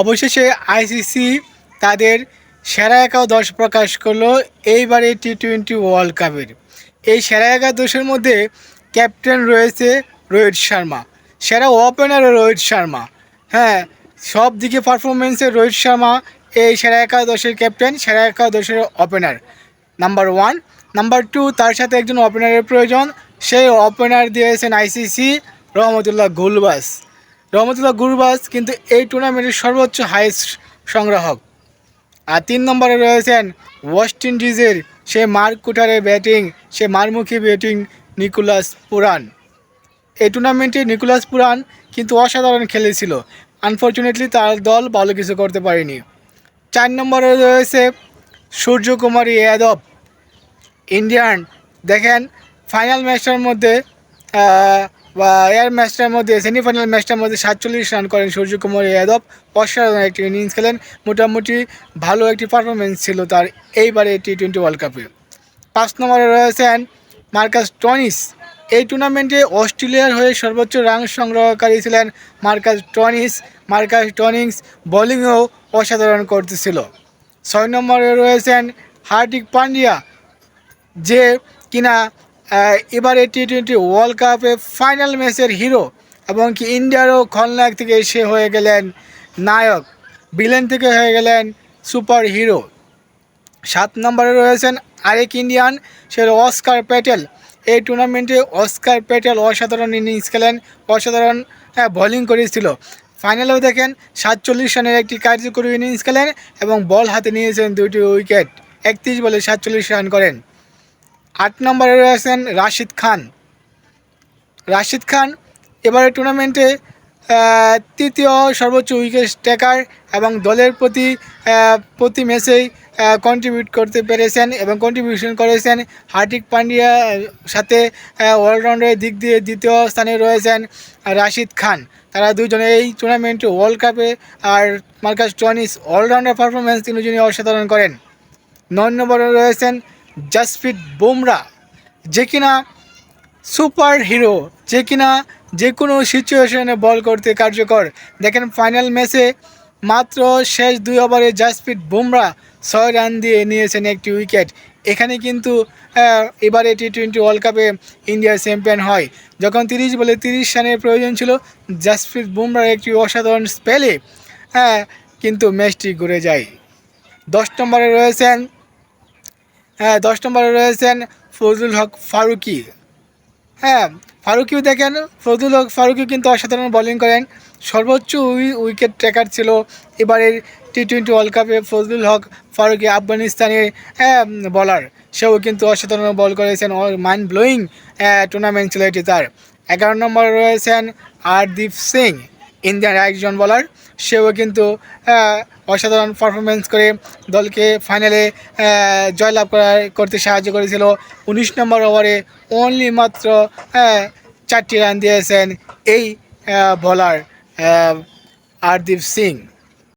অবশেষে আইসিসি তাদের সেরা একাদশ প্রকাশ করল এইবারে টি টোয়েন্টি ওয়ার্ল্ড কাপের। এই সেরা একাদশের মধ্যে ক্যাপ্টেন রয়েছে রোহিত শর্মা, সেরা ওপেনারও রোহিত শর্মা। হ্যাঁ সব দিকে পারফরমেন্সে রোহিত শর্মা এই সেরা একাদশের ক্যাপ্টেন, সেরা একাদশের opener. Number one number two তার সাথে একজন ওপেনারের প্রয়োজন, সেই ওপেনার দিয়েছেন আইসিসি রহমতুল্লাহ গুলবাস। রহমতুল্লাহ গুরবাজ কিন্তু এই টুর্নামেন্টের সর্বোচ্চ হাইস্ট সংগ্রাহক। আর তিন নম্বরে রয়েছেন ওয়েস্ট ইন্ডিজের সে মার্ক কুটারের ব্যাটিং সে মারমুখী ব্যাটিং নিকোলাস পুরান। এই টুর্নামেন্টে নিকোলাস পুরান কিন্তু অসাধারণ খেলেছিল। আনফর্চুনেটলি তার দল ভালো কিছু করতে পারেনি। চার নম্বরে রয়েছে সূর্যকুমার যাদব। ইন্ডিয়ান দেখেন ফাইনাল ম্যাচটার মধ্যে বা এয়ার ম্যাচটার মধ্যে সেমিফাইনাল ম্যাচটার মধ্যে সাতচল্লিশ রান করেন সূর্যকুমার যাদব। অসাধারণ একটি ইনিংস খেলেন। মোটামুটি ভালো একটি পারফরমেন্স ছিল তার এইবারে টি টোয়েন্টি ওয়ার্ল্ড কাপে পাঁচ নম্বরে রয়েছেন মার্কাস টনিস। এই টুর্নামেন্টে অস্ট্রেলিয়ার হয়ে সর্বোচ্চ রান সংগ্রহকারী ছিলেন মার্কাস টনিস। মার্কাস টনিংস বোলিংয়েও অসাধারণ করতেছিল। ছয় নম্বরে রয়েছেন হার্দিক পান্ডিয়া, যে কিনা এবারে টি টোয়েন্টি ওয়ার্ল্ড কাপে ফাইনাল ম্যাচের হিরো এবং কি ইন্ডিয়ারও খলনায়ক থেকে সে হয়ে গেলেন নায়ক ভিলেন থেকে হয়ে গেলেন সুপার হিরো সাত নম্বরে রয়েছেন আরেক ইন্ডিয়ান সে অস্কার প্যাটেল এই টুর্নামেন্টে অস্কার প্যাটেল অসাধারণ ইনিংস খেলেন, অসাধারণ বোলিং করেছিল। ফাইনালেও দেখেন, সাতচল্লিশ রানের একটি কার্যকরী ইনিংস খেলেন এবং বল হাতে নিয়েছেন দুটি উইকেট একত্রিশ বলে সাতচল্লিশ রান করেন। আট নম্বরে রয়েছেন রাশিদ খান। রাশিদ খান এবারে টুর্নামেন্টে তৃতীয় সর্বোচ্চ উইকেট টেকার এবং দলের প্রতি প্রতি ম্যাচেই কন্ট্রিবিউট করতে পেরেছেন এবং কন্ট্রিবিউশন করেছেন হার্দিক পান্ডিয়া সাথে অলরাউন্ডারের দিক দিয়ে দ্বিতীয় স্থানে রয়েছেন রাশিদ খান। তারা দুজনে এই টুর্নামেন্টে ওয়ার্ল্ড কাপে আর মার্কাস টনিস অলরাউন্ডার পারফরমেন্স তিনজনই অসাধারণ করেন। নয় নম্বরে রয়েছেন জাসপ্রীত বুমরা, যে কিনা সুপার হিরো যে কিনা যে কোনো সিচুয়েশনে বল করতে কার্যকর। দেখেন ফাইনাল ম্যাচে মাত্র শেষ দুই ওভারে জাসপ্রীত বুমরা ছয় রান দিয়ে নিয়েছেন একটি উইকেট। এখানে কিন্তু এবারে টি টোয়েন্টি ওয়ার্ল্ড কাপে ইন্ডিয়া চ্যাম্পিয়ন হয়। যখন তিরিশ বলে তিরিশ রানের প্রয়োজন ছিল, জাসপ্রীত বুমরার একটি অসাধারণ স্পেলে হ্যাঁ কিন্তু ম্যাচটি ঘুরে যায়। দশ নম্বরে রয়েছেন হ্যাঁ দশ নম্বরে রয়েছেন ফজলুল হক ফারুকি। হ্যাঁ ফারুকিও দেখেন ফজলুল হক ফারুকি কিন্তু অসাধারণ বোলিং করেন। সর্বোচ্চ উই- উইকেট ট্রেকার ছিল এবারের টি টোয়েন্টি ওয়ার্ল্ড কাপে ফজলুল হক ফারুকি আফগানিস্তানের হ্যাঁ, বলার সেও কিন্তু অসাধারণ বল করেছেন মাইন্ড ব্লোয়িং টুর্নামেন্ট ছিল এটি তার। এগারো নম্বরে রয়েছেন আরদীপ সিং। ইন্ডিয়ার একজন বলার সেও কিন্তু অসাধারণ পারফরমেন্স করে দলকে ফাইনালে জয়লাভ করার, করতে সাহায্য করেছিল। উনিশ নম্বর ওভারে অনলি মাত্র চারটি রান দিয়েছেন এই বলার আরদীপ সিং।